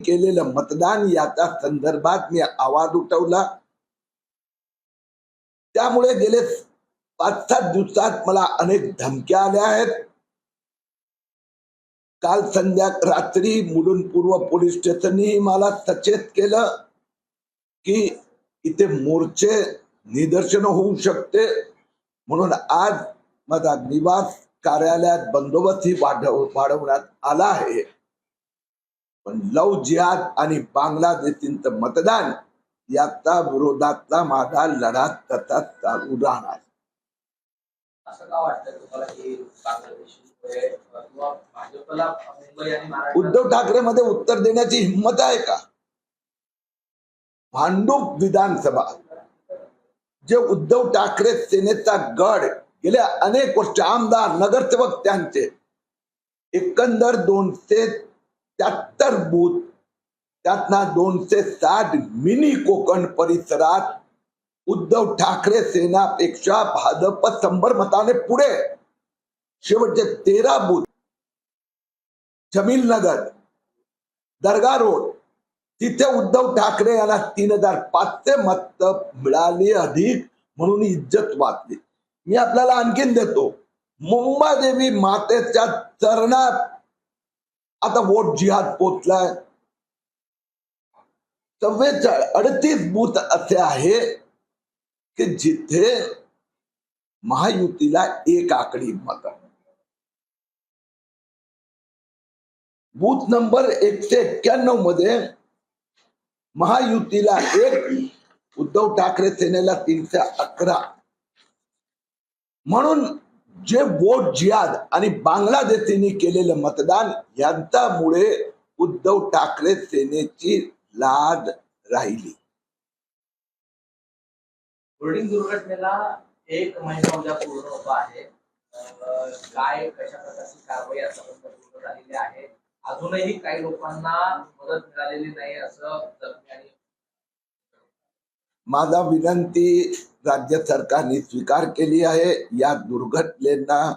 केलेलं मतदान याच्या संदर्भात मी आवाज उठवला. त्यामुळे गेले पाच सात दिवसात मला अनेक धमक्या आल्या आहेत. काल संध्या रात्री मुलुंड पूर्व पोलीस स्टेशननी मला सचेत केलं की इथे मोर्चे निदर्शन होऊ शकते. म्हणून आज माझा निवास कार्यालयात बंदोबस्त ही वाढव वाढवण्यात आला आहे. पण लव जिहाद आणि बांगलादेशींचं मतदान याचा विरोधातला माझा लढा तसाच चालू राहणार. उद्धव ठाकरे मध्ये उत्तर देण्याची हिंमत आहे का? भांडूप विधानसभा. जे उद्धव ठाकरे सेनेचा गड गेल्या अनेक वर्ष आमदार नगरसेवक त्यांचे. एकंदर दोनशे त्याहत्तर बूथ त्यातना दोनशे साठ मिनी कोकण परिसरात उद्धव ठाकरे सेनापेक्षा भाजप शंभर मताने पुढे. शेवटचे तेरा बूथ जमील नगर दर्गा रोड तिथे उद्धव ठाकरे यांना तीन हजार पाचशे मत मिळाली अधिक म्हणून इज्जत वाचली मी आपल्याला आणखीन देतो. मुंबादेवी मातेच्या चरणात आता वोट जिहाद पोचलाय. चव्वेचाळीस अडतीस बूथ असे आहे की जिथे महायुतीला एक आकडी मत बूथ नंबर एकशे एक्क्याण्णवमध्ये महायुतीला एक उद्धव ठाकरे सेनेला तीनशे अकरा. म्हणून जे वोट जियाद आणि बांगलादेशींनी केलेलं मतदान यांच्यामुळे उद्धव ठाकरे सेनेची लाद राहिली. होर्डिंग दुर्घटनेला एक महिना उद्या पूर्ण होतो आहे. काय कशा प्रकारची कारवाई आतापर्यंत पूर्ण झालेली आहे? अजूनही काही लोकांना मदत मिळालेली नाही असं जखमी आणि माझा विनंती राज्य सरकारने स्वीकार केली आहे. या दुर्घटनेला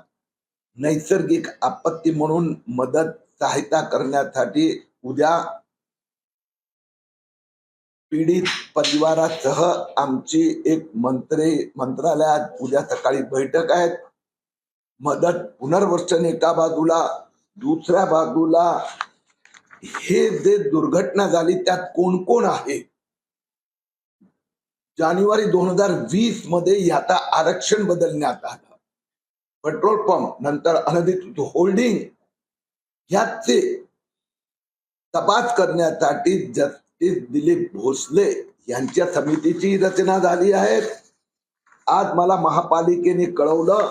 नैसर्गिक आपत्ती म्हणून मदत सहायता करण्यासाठी उद्या पीडित परिवारासह आमची एक मंत्री मंत्रालयात उद्या सकाळी बैठक आहे. मदत पुनर्वसन एका बाजूला दुसऱ्या बाजूला हे जे दुर्घटना झाली त्यात कोण कोण आहे? जानेवारी दोन हजार वीसमध्ये याचा आरक्षण बदलण्यात आलं. पेट्रोल पंप नंतर अनधिकृत होल्डिंग ह्याचे तपास करण्यासाठी जस्टिस दिलीप भोसले यांच्या समितीची रचना झाली आहे. आज मला महापालिकेने कळवलं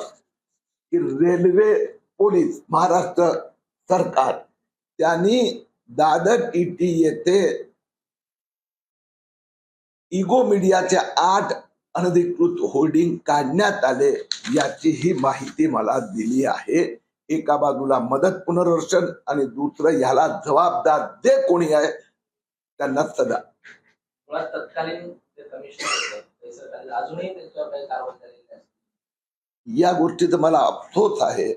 की रेल्वे पोलीस महाराष्ट्र सरकार त्यांनी दादर टीटी येथे इगो मीडियाच्या आठ अनधिकृत होल्डिंग काढण्यात आले याची ही माहिती मला दिली आहे. एका बाजूला मदत पुनर्वसन आणि दुसरं ह्याला जबाबदार जे कोणी आहे त्यांना सदा. या गोष्टीचा मला अफसोस आहे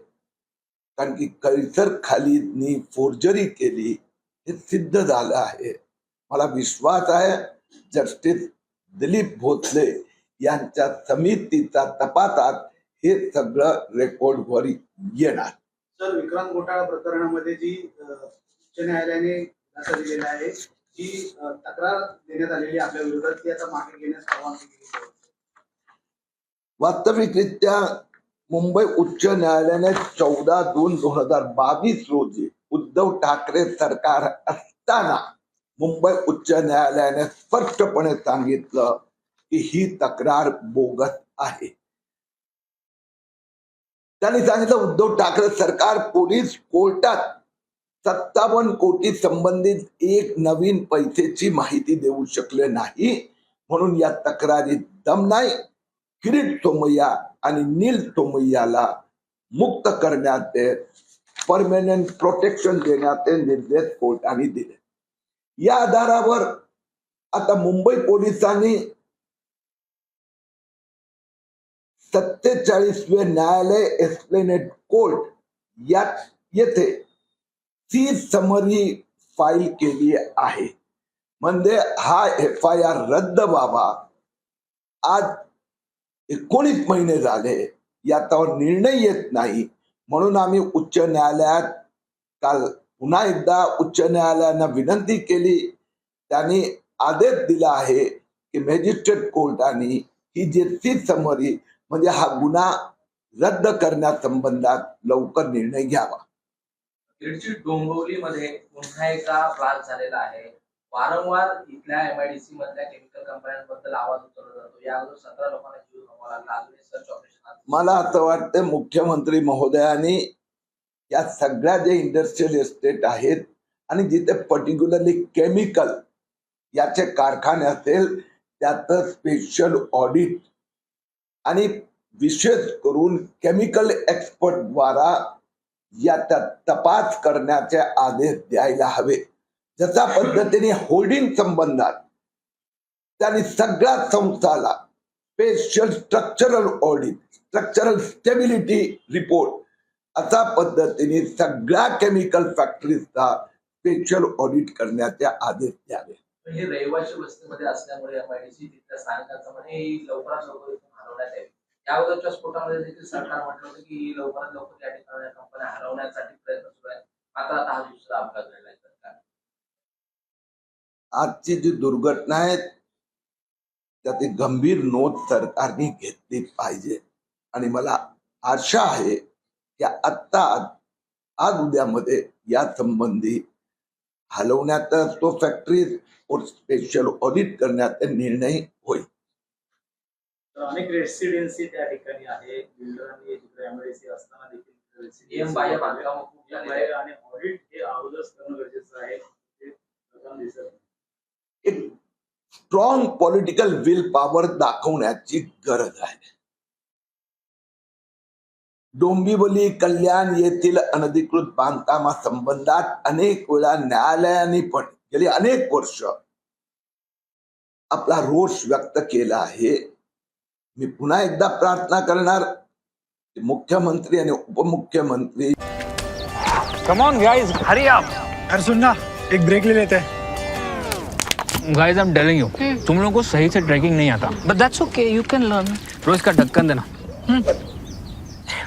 कारण की कैसर खालीदनी फोर्जरी केली हे सिद्ध झालं आहे. मला विश्वास आहे जस्टिस दिलीप भोसले यांच्या समितीचा तपासात हे सगळं रेकॉर्डवर येणार सर विक्रांत घोटाळा प्रकरणामध्ये जी उच्च न्यायालयाने खुलासा दिलेला आहे जी तक्रार देण्यात आलेली आपल्या विरोधात ती आता मागे घेण्यास परवानगी दिली. वास्तविकरित्या मुंबई उच्च न्यायालयाने चौदा जून दोन हजार बावीस रोजी उद्धव ठाकरे सरकार असताना मुंबई उच्च न्यायालयाने स्पष्टपणे सांगितलं की ही तक्रार बोगस आहे. त्यांनी सांगितलं उद्धव ठाकरे सरकार पोलीस कोर्टात सत्तावन्न कोटी संबंधित एक नवीन पैसेची माहिती देऊ शकले नाही म्हणून या तक्रारीत दम नाही. किरीट सोमय्या आणि नील सोमय्याला मुक्त करण्याचे परमनंट प्रोटेक्शन देण्याचे निर्देश कोर्टाने दिले. या आधारावर आता मुंबई पोलिसांनी सत्तेचाळीसवे न्यायालय एस्प्लेनेट कोर्ट यात येथे सी समरी फाईल केली आहे. म्हणजे हा एफ आय आर रद्द व्हावा. आज एकोणीस महिने झाले याच्यावर निर्णय येत नाही. म्हणून आम्ही उच्च न्यायालयात काल पुन्हा एकदा उच्च न्यायालयानं विनंती केली. त्यांनी आदेश दिला आहे की मॅजिस्ट्रेट कोर्टाने ही जी ती समरी म्हणजे हा गुन्हा रद्द करण्यासंबंधात लवकर निर्णय घ्यावा. बीडची डोंबिवलीमध्ये पुन्हा एकदा ब्लास्ट झालेला आहे. वारंवार इथल्या एमआयडीसी मधल्या केमिकल कंपन्यांबद्दल आवाज उचलला जातो. या अगोदर सतरा लोकांना जीव गमवावा लागला. सर्च ऑपरेशन मला असं वाटतं मुख्यमंत्री महोदयांनी या सगळ्या जे इंडस्ट्रियल एस्टेट आहेत आणि जिथे पर्टिक्युलरली केमिकल याचे कारखाने असेल त्याचं स्पेशल ऑडिट आणि विशेष करून केमिकल एक्सपर्टद्वारा याचा तपास करण्याचे आदेश द्यायला हवे. जशा पद्धतीने होल्डिंग संबंधात त्यांनी सगळ्या संस्थाला special structural audit structural stability report अशा पद्धतीने सगळ्या केमिकल फॅक्टरीजचा स्पेशल ऑडिट करण्याचे आदेश द्यावे. हे रहिवाशी वस्तीमध्ये असल्यामुळे एमआयडीसी तिथल्या स्थानिकांचं म्हणे ही लवकरात लवकर इथून हलवण्यात यावी या अगोदरच्या स्फोटामध्ये देखील सरकार म्हटलं होतं की ही लवकरात लवकर या ठिकाणी कंपन्या हलवण्यासाठी प्रयत्न सुरू आहे मात्र आता हा दुसरा अपघात घडला आहे सरकार. आजची जी दुर्घटना आहे त्याची गंभीर नोंद सरकारने घेतली पाहिजे. आणि मला आशा आहे की आत्ता आज उद्यामध्ये या संबंधी हलवण्याचा तो फॅक्टरी स्पेशल ऑडिट करण्याचा निर्णय होईल. तर अनेक रेसिडेन्सी त्या ठिकाणी आहे. एमआयडीसी असताना देखील नियम बाह्य बांधकामं खूप झालेली आहेत. आणि ऑडिट हे अगोदरच करणं गरजेचं आहे. ते प्रथम दिसत नाही. एक स्ट्रॉंग पॉलिटिकल विल पॉवर दाखवण्याची गरज आहे. डोंबिवली कल्याण येथील अनधिकृत बांधकामा संबंधात अनेक वेळा न्यायालयाने पण गेली अनेक वर्ष आपला रोष व्यक्त केला आहे. मी पुन्हा एकदा प्रार्थना करणार. मुख्यमंत्री आणि उपमुख्यमंत्री Come on, guys, hurry up. अरे सुन एक ब्रेक ले लेते. हैं Guys, I'm telling you, तुम लोगों को सही से ट्रैकिंग नहीं आता। But that's okay, you can learn. रोज का ढक्कन देना।